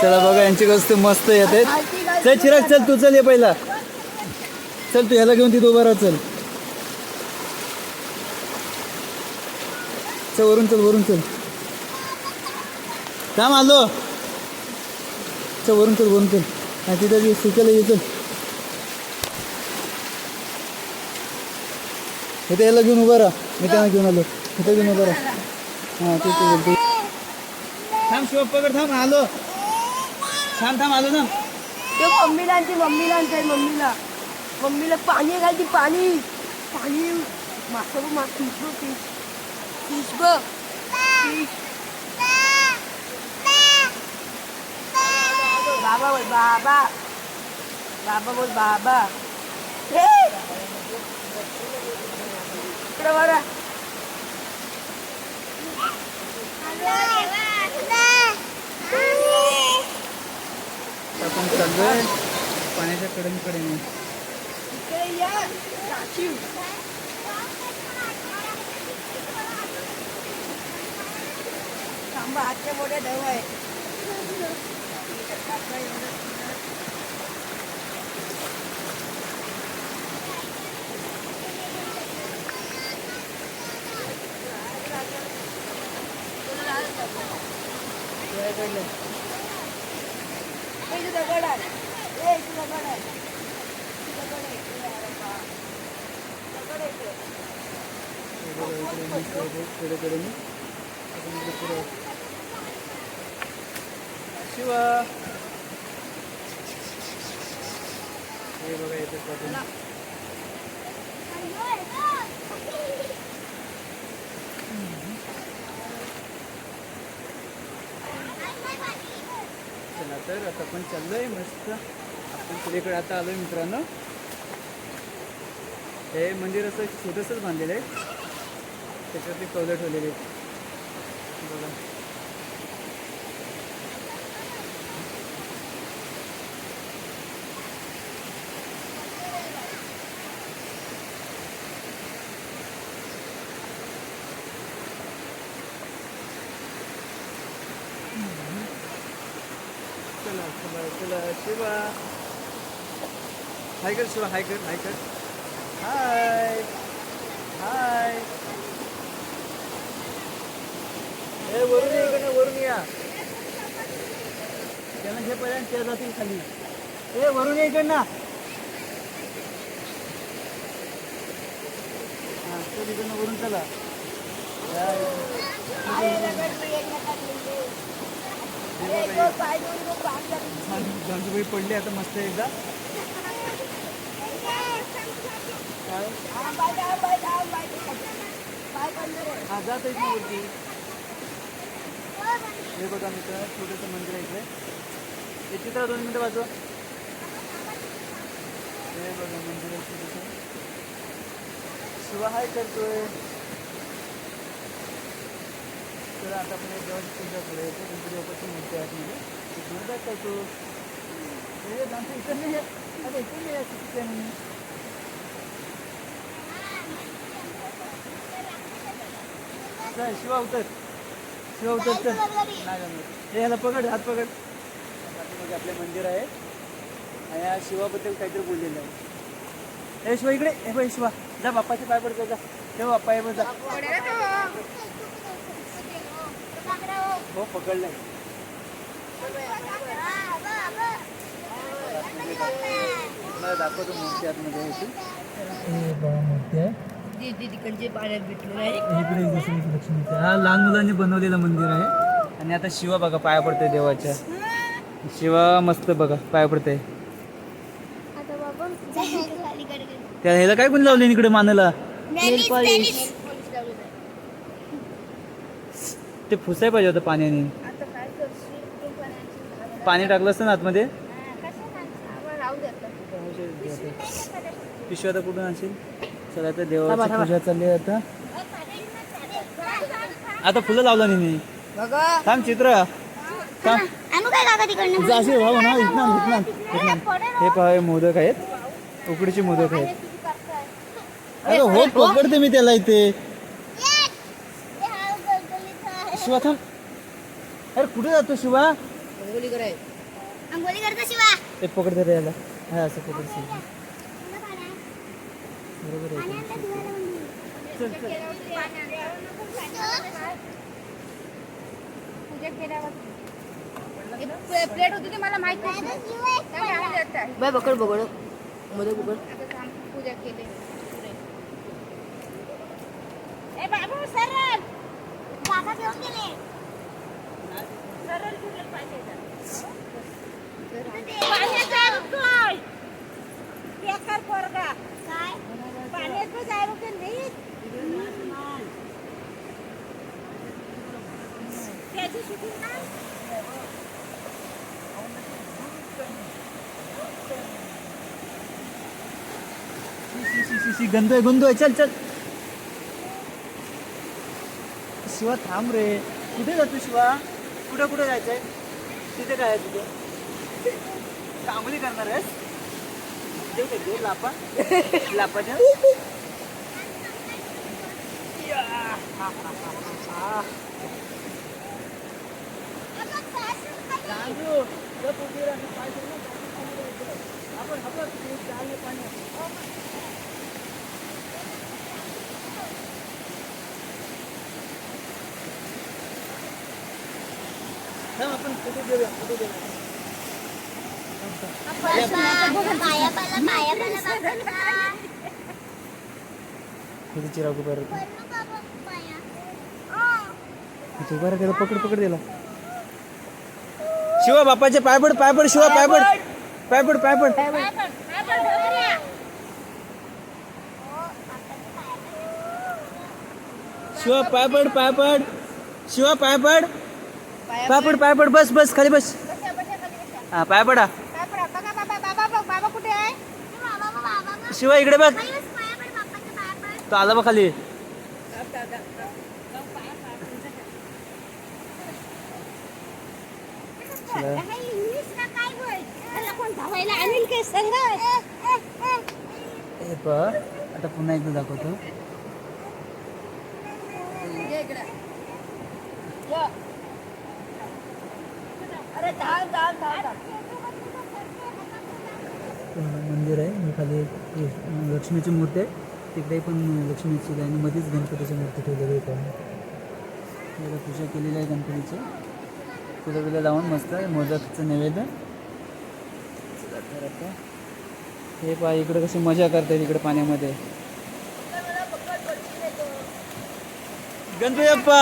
चला बघा यांची वस्तू मस्त येत. आहेत चल चिराग चल तू चल ये पहिला. चल तू ह्याला घेऊन तिथं उभा राहा चल. चल वरून चल वरून चल. थांब आलो चल वरून चल वरून चल. हा तिथं ये, ये चल. इथे याला घेऊन उभा राहा. मी त्यांना घेऊन आलो. इथं घेऊन उभा राहा. हां ते बोलतो थांब शिवप्पाकडे थांब. आलो. थांब थांब आलो ना. ते मम्मीला आणते मम्मीला आणते मम्मीला. मम्मीला पाणी घालते पाणी. पाणी मासा बघ मासा फिश बघ फिश फिश बघ. फिश बाबा बोल बाबा. बाबा बोल बाबा. हे! इकडे बघा आपण चाललोय पाण्याच्या कडेकडे इकडे या राखीव थांबा आजच्या मोठ्या देव आहे ए, इथं दगड आहे. ए, इथं दगड आहे. इथं दगड आहे. इकडे आहे बाबा. दगड आहे इकडे. शिवा हे बघा येते तर आता पण चाललोय मस्त. आपण सगळीकडे आता आलोय मित्रांनो. हे मंदिर असं छोटंसंच बांधलेलं आहे. त्याच्यावरती कौलं ठेवलेले आहेत. बघा चला चला चला शिवा. हाय कर शिवा हाय कर हाय कर. हाय हाय. ए वरून ये इकडनं वरून या. त्याला हे पहिल्या त्या जातील खाली. ए वरून या इकडनं. हां तो तिकडनं वरून चला. या जांजूबाई पडली आता मस्त एकदा. हा, पाय आहे. हा जात आहेत ना हे बघा मित्र छोटंसं मंदिर आहे इकडे हे चित्र दोन मिनटं वाजवा हे बघा मंदिर आहे छोटंसं. शिवा करतोय. तर आता आपण एक देवाची पूजा करूया. येतो गणपती बाप्पाची हे इकडे नाही इकडे नाही म्हणून. चल शिवा उतर. शिवा उतर चल नाही जमत. हे ह्याला पकड हात पकड. पाठीमागे आपले मंदिर आहे. आणि या शिवाबद्दल काहीतरी बोललेलं आहे. ए शिवा इकडे. हे बाई शिवा. जा बाप्पाचे पाय पडतो जा. ठेव बाप्पा हे बघ जा. हो पकडलाय. तुम्हाला दाखवतो मूर्ती आतमध्ये हे मूर्ती आहे. तिकडचे पाण्यात इकडे दुसरी. हा लहान मुलांनी बनवलेलं मंदिर आहे. आणि आता शिवा बघा पाया पडतोय देवाच्या. शिवा मस्त बघा पाया पडतोय. त्या ह्याला काय कोणी लावले इकडे मानाला ते फुसाय पाहिजे होतं पाण्याने. पाणी टाकलं असतं ना आतमध्ये? आता. पिशवी आता कुठून असेल चला आता देवाची पूजा चालली आता. आता फुलं लावलं नाही थांब चित्र. थांब. ना इथनं इथनं इथनं हे पहा मोदक आहेत. उकडीचे मोदक आहेत. अरे हो पकडते मी त्याला इथे. शिवा थांब. अरे कुठे जातो शिवा? रंगोली कराय आंघोळी करतो शिवा. ते पकड दे रे याला. हा असं पकड शिव. बरोबर आहे. चल चल. पूजा केल्यावर. प्लेट होती ती मला माहीत नाही बाय पकड पकड. मध्ये पकड. पूजा केली. ए बाबू सरळ. बाबा घेऊन गेले. गंध आहे. चल चल. शिवा थांब रे. कुठे जातो शिवा? कुठं कुठं जायचंय? तिथे काय आहे तुझं कामली करणार आहेस? ते लापा? लापा देऊ या, पाणी. पकड पकड दिला शिवा बापाचे पायपड पायपड शिवा पायपड पायपड पायपड शिवा, पायपड पायपड. शिवा, पायपड. पायपड पायपड बस बस खाली बस. हा पायपड बाबा कुठे आहे? शिवा इकडे बघ. तो आला बघ खाली. आता पुन्हा एकदा दाखवतो अरे थांब थांब थांब थांब मंदिर आहे. मी खाली लक्ष्मीची मूर्ती आहे. तिकडे पण लक्ष्मीची आणि मध्येच गणपतीची मूर्ती ठेवलेली आहे त्याला पूजा केलेली आहे गणपतीची. फुलं बिलं लावून मस्त आहे. मोदकचं नैवेद्य. हे पहा इकडे कशी मजा करतात इकडे पाण्यामध्ये. गणपती बाप्पा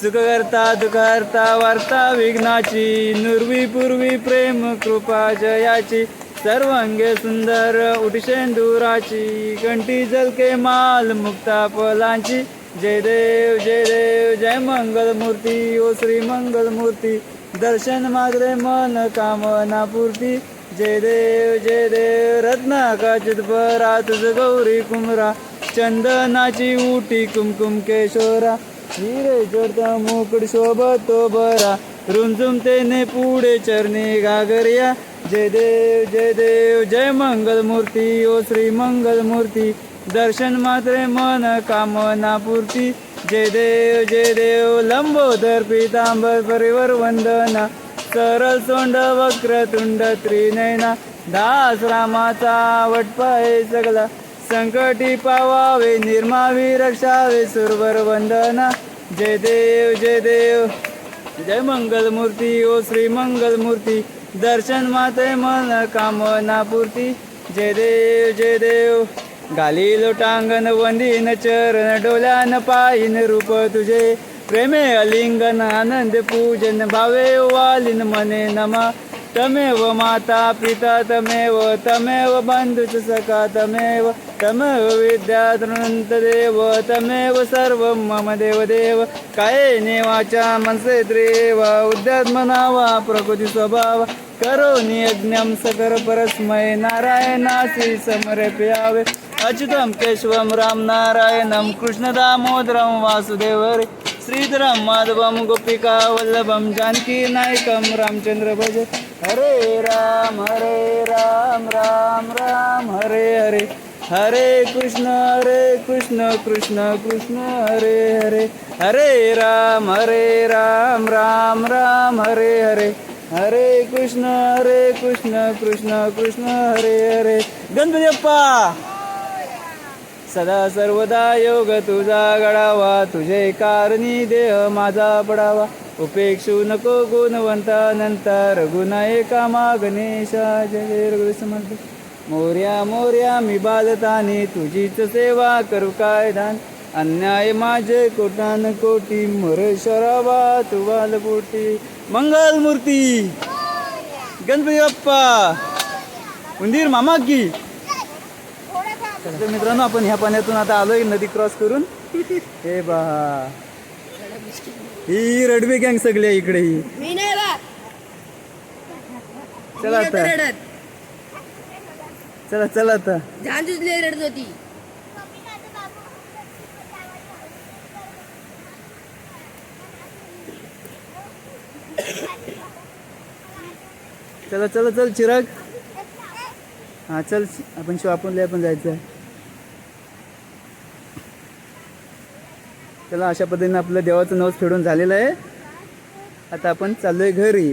सुखकर्ता दुखर्ता दुःख वार्ता विघ्नाची नुर्वी पूर्वी प्रेम कृपा जयाची सर्वांगे सुंदर उठशेंदुराची कंठी जलके माल मुक्ता फलांची. जय देव जय देव जय मंगल मूर्ती ओ श्री मंगल मूर्ती दर्शन मागरे मन कामना पूर्ती. जय देव जय देव रत्नाकाचित बरा तुझ गौरी कुमरा चंदनाची उटी कुमकुम केशोरा. हिरे जोडता मुकुट शोभतो बरा रुंजुम तेने पुढे चरणी घागरिया. जय देव जय देव जय मंगल मूर्ती ओ श्री मंगल मूर्ती दर्शन मात्रे मन कामना पूर्ती. जय देव जय देव लंबोदर पितांबर परिवर वंदना. सरल तोंड वक्र तुंड त्रिनयना. दास रामाचा वटपाय सगला संकटी पावावे निर्मावी रक्षावे सुरवर वंदना. जय देव जय देव. जय मंगलमूर्ती ओ श्री मंगलमूर्ती. दर्शन माते मन कामना पूर्ती. जय देव जय देव. घाली लोटांगण वंदीन चरण डोल्यान पायीन रूप तुझे. प्रेमे अलिंगन आनंद पूजन भावे वालिन मने नमा. तमेव माता पिता तमेव तमेव च सखा तमेव तमेव विद्याधनंत देव तमेव सर्व मम देव देव काये वाचा मनसे त्रेव उद्यात्मनावा प्रकृती स्वभाव। करोनि यज्ञं सकर परस्मै नारायणासी समर्पयावे। अच्युतं केशवं राम कृष्णदामोदरं वासुदेवरे। श्रीधरं माधवं गोपिका वल्लभं जानकी नायकं रामचंद्र भज। हरे राम हरे राम राम राम हरे हरे. हरे कृष्ण हरे कृष्ण कृष्ण कृष्ण हरे हरे. हरे राम हरे राम राम राम हरे हरे. हरे कृष्ण हरे कृष्ण कृष्ण कृष्ण हरे हरे. गणपती बाप्पा सदा सर्वदा योग तुझा गडावा तुझे कारणी देह माझा पडावा. उपेक्षू नको गुणवंता नंता गुण एका मा जय रघु समर्थ. मोर्या मोर्या मी बालताने तुझीच सेवा करू काय दान? अन्याय माझे कोटान कोटी मोर शराबा तू बालपोटी मंगल मूर्ती गणपती बाप्पा. उंदीर मामा की. मित्रांनो आपण ह्या पाण्यातून आता आलोय नदी क्रॉस करून. हे बा. ही रडवे गँग सगळी आहे इकडे ही. मी नाही बा चला आता. रडत. चला चला आता. झांजूच रडत होती. चला चला चल चिराग. हा चल आपण शिवापूरला पण जायचं. आहे चला अशा पद्धतीने आपलं देवाचं नवस फेडून झालेलं आहे. आता आपण चाललोय घरी.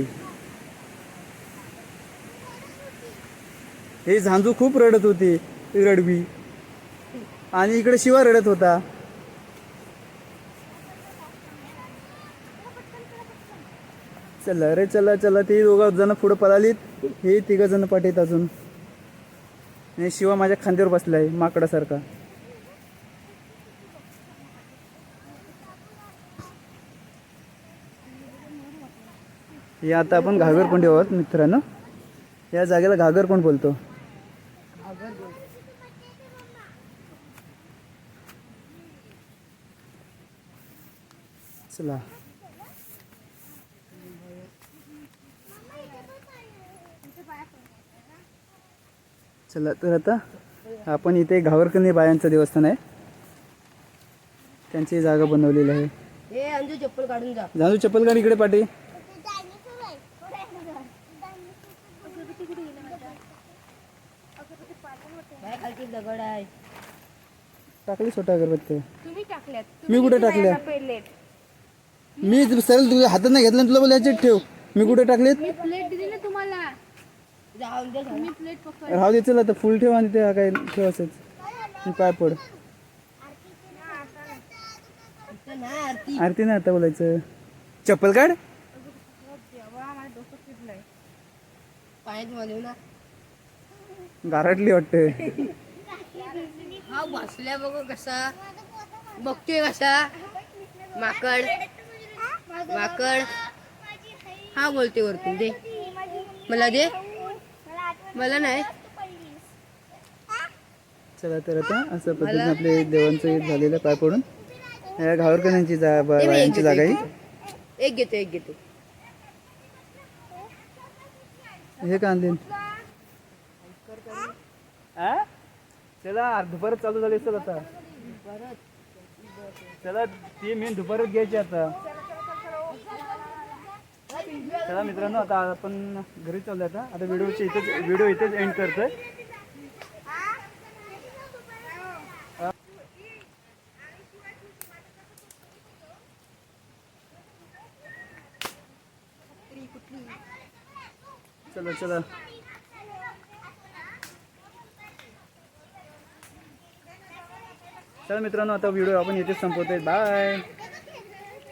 हे झांजू खूप रडत होती रडवी. आणि इकडे शिवा रडत होता. चला रे चला चला ते दोघं जण पुढं पळालीत. हे तिघ जण पाठीत अजून. आणि शिवा माझ्या खांद्यावर बसलाय माकडासारखा. हे आता आपण घागरकोंडी आहोत मित्रांनो. या जागेला घागरकोंड बोलतो? चला. चला तर आता आपण इथे घावरकर्णी बायांचं देवस्थान आहे. त्यांची जागा बनवलेली आहे. अंजू चप्पल काढून जा. चप्पल काढ इकडे पाठी? काय खालची दगड आहे? टाकली छोटा अगरबत्ती. तुम्ही टाकल्यात. मी कुठे टाकल्या? मी सरळ तुझ्या हातात नाही घेतलं आणि तुला बोल याच्यात ठेव. मी कुठे टाकलेत? मी प्लेट दिली ना तुम्हाला. जाऊन दे मी प्लेट पकड. राहू दे चला आता फुल ठेव आणि ते काय ठेव असंच. पाय पड. इथं नाही आरती. आरती नाही आता बोलायचं. चप्पल काढ. मला डोकं फिरलंय. ना. गारटली वाटतं. हा बसल्या बघ कसा. बघतोय कसा. माकड. माकड. हा बोलते वरतून दे. मला दे. मला नाही. चला तर आता असं पद्धतीने आपले देवांचं हे झालेलं पाय पडून. या घावरकरांची जा एक बायांची जागा एक ही. एक घेतो एक घेतो. हे का आणले चला दुपारच चालू झाली असेल आता. चला ती मेन दुपारच घ्यायची आता. चला मित्रांनो आता आपण घरी चालू आता. आता व्हिडिओची इथेच व्हिडिओ इथेच एंड करतोय. चला चला. चला मित्रांनो आता व्हिडिओ आपण इथेच संपवतोय. बाय